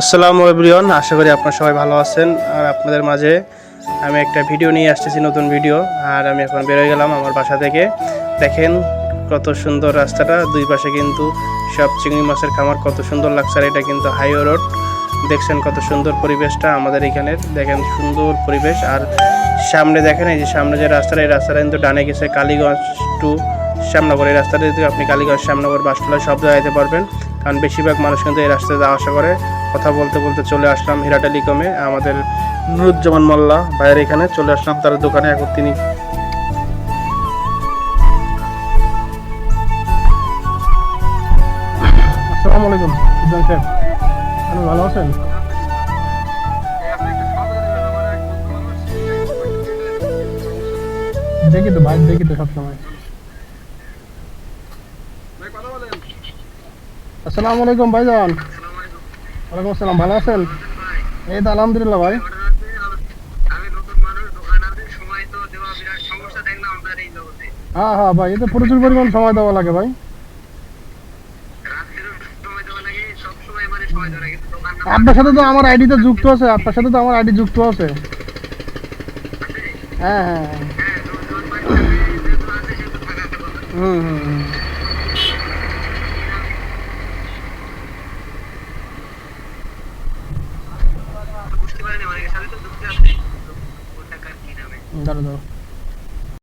আসসালামু এভরিওয়ান, আশা করি আপনারা সবাই ভালো আছেন। আর আপনাদের মাঝে আমি একটা ভিডিও নিয়ে আসতেছি, নতুন ভিডিও। আর আমি এখন বেরোয় গেলাম আমার বাসা থেকে। দেখেন কত সুন্দর রাস্তাটা, দুই পাশে কিন্তু সব চিংড়ি মাছের খামার, কত সুন্দর লাগছে। আর এটা কিন্তু হাইওয়ে রোড। দেখছেন কত সুন্দর পরিবেশটা আমাদের এখানের। দেখেন সুন্দর পরিবেশ। আর সামনে দেখেন, এই যে সামনে যে রাস্তাটা, এই রাস্তাটা কিন্তু ডানে গেছে কালীগঞ্জ টু শ্যামনগর। এই রাস্তাটা যদি আপনি কালীগঞ্জ শ্যামনগর বাসটোলা সব জায়গায় যেতে পারবেন। কারণ বেশিরভাগ মানুষ কিন্তু এই রাস্তায় যাওয়া আসা করে। কথা বলতে বলতে চলে আসলাম হিরা টেলিকমে আমাদের নুরুজ্জামান মোল্লা ভাইয়ের এখানে চলে আসলাম তার দোকানে, এখন তিনি ভালো আছেন? দেখি তো ভাই, দেখি তো সবসময়। আসসালামু আলাইকুম ভাইজান। ওয়ালাইকুম আসসালাম, ভালো আছেন? এই তো আলহামদুলিল্লাহ ভাই। হ্যাঁ হ্যাঁ ভাই এতে প্রচুর পরিমাণ সময় দেওয়া লাগে ভাই। আপনার সাথে তো আমার আইডিতে যুক্ত আছে, আপনার সাথে তো আমার আইডি যুক্ত আছে। হ্যাঁ হ্যাঁ। হুম হুম। দাঁড়া দাঁড়া